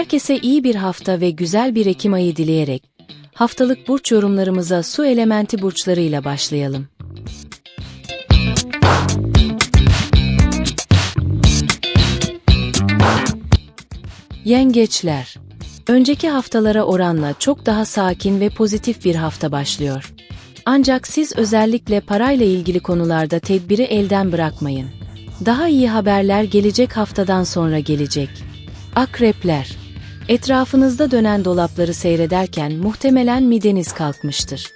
Herkese iyi bir hafta ve güzel bir Ekim ayı dileyerek haftalık burç yorumlarımıza su elementi burçlarıyla başlayalım. Yengeçler Önceki haftalara oranla çok daha sakin ve pozitif bir hafta başlıyor. Ancak siz özellikle parayla ilgili konularda tedbiri elden bırakmayın. Daha iyi haberler gelecek haftadan sonra gelecek. Akrepler Etrafınızda dönen dolapları seyrederken muhtemelen mideniz kalkmıştır.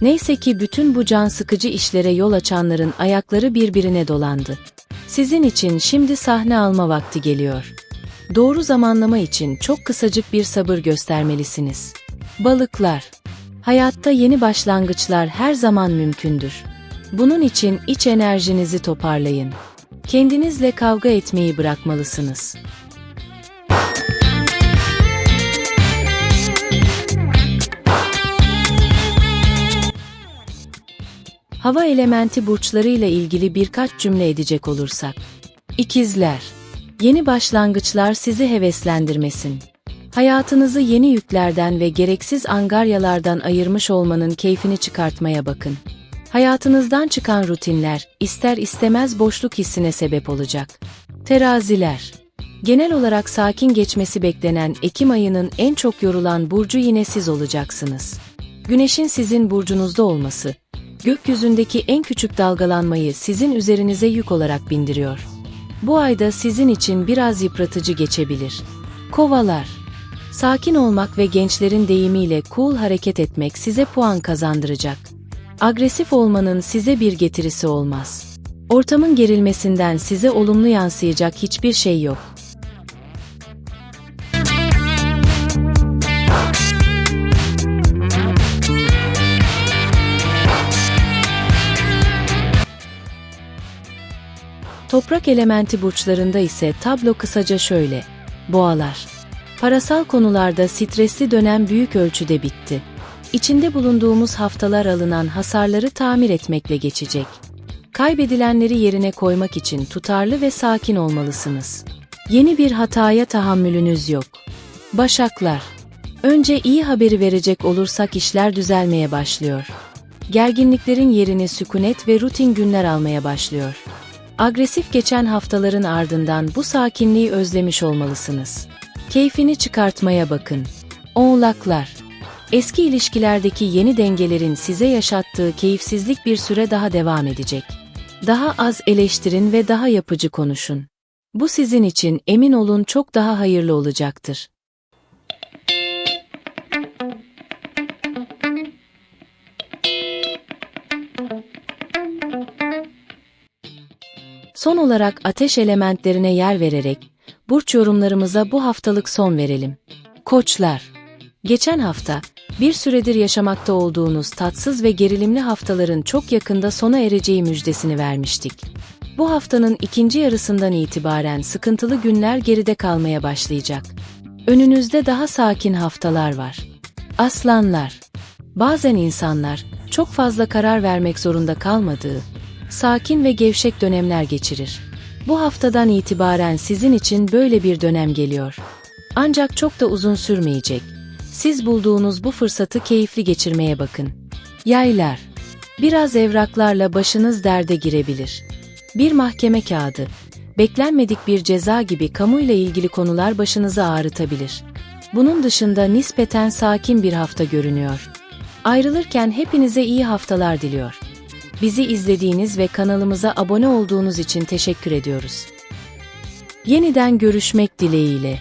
Neyse ki bütün bu can sıkıcı işlere yol açanların ayakları birbirine dolandı. Sizin için şimdi sahne alma vakti geliyor. Doğru zamanlama için çok kısacık bir sabır göstermelisiniz. Balıklar Hayatta yeni başlangıçlar her zaman mümkündür. Bunun için iç enerjinizi toparlayın. Kendinizle kavga etmeyi bırakmalısınız. Hava elementi burçlarıyla ilgili birkaç cümle edecek olursak. İkizler. Yeni başlangıçlar sizi heveslendirmesin. Hayatınızı yeni yüklerden ve gereksiz angaryalardan ayırmış olmanın keyfini çıkartmaya bakın. Hayatınızdan çıkan rutinler, ister istemez boşluk hissine sebep olacak. Teraziler. Genel olarak sakin geçmesi beklenen Ekim ayının en çok yorulan burcu yine siz olacaksınız. Güneşin sizin burcunuzda olması, gökyüzündeki en küçük dalgalanmayı sizin üzerinize yük olarak bindiriyor. Bu ayda sizin için biraz yıpratıcı geçebilir. Kovalar Sakin olmak ve gençlerin deyimiyle cool hareket etmek size puan kazandıracak. Agresif olmanın size bir getirisi olmaz. Ortamın gerilmesinden size olumlu yansıyacak hiçbir şey yok. Toprak elementi burçlarında ise tablo kısaca şöyle. Boğalar. Parasal konularda stresli dönem büyük ölçüde bitti. İçinde bulunduğumuz haftalar alınan hasarları tamir etmekle geçecek. Kaybedilenleri yerine koymak için tutarlı ve sakin olmalısınız. Yeni bir hataya tahammülünüz yok. Başaklar. Önce iyi haberi verecek olursak işler düzelmeye başlıyor. Gerginliklerin yerini sükunet ve rutin günler almaya başlıyor. Agresif geçen haftaların ardından bu sakinliği özlemiş olmalısınız. Keyfini çıkartmaya bakın. Oğlaklar. Eski ilişkilerdeki yeni dengelerin size yaşattığı keyifsizlik bir süre daha devam edecek. Daha az eleştirin ve daha yapıcı konuşun. Bu sizin için emin olun çok daha hayırlı olacaktır. Son olarak ateş elementlerine yer vererek burç yorumlarımıza bu haftalık son verelim. Koçlar. Geçen hafta, bir süredir yaşamakta olduğunuz tatsız ve gerilimli haftaların çok yakında sona ereceği müjdesini vermiştik. Bu haftanın ikinci yarısından itibaren sıkıntılı günler geride kalmaya başlayacak. Önünüzde daha sakin haftalar var. Aslanlar. Bazen insanlar çok fazla karar vermek zorunda kalmadığı, sakin ve gevşek dönemler geçirir. Bu haftadan itibaren sizin için böyle bir dönem geliyor. Ancak çok da uzun sürmeyecek. Siz bulduğunuz bu fırsatı keyifli geçirmeye bakın. Yaylar. Biraz evraklarla başınız derde girebilir. Bir mahkeme kağıdı, beklenmedik bir ceza gibi kamuyla ilgili konular başınızı ağrıtabilir. Bunun dışında nispeten sakin bir hafta görünüyor. Ayrılırken hepinize iyi haftalar diliyor. Bizi izlediğiniz ve kanalımıza abone olduğunuz için teşekkür ediyoruz. Yeniden görüşmek dileğiyle.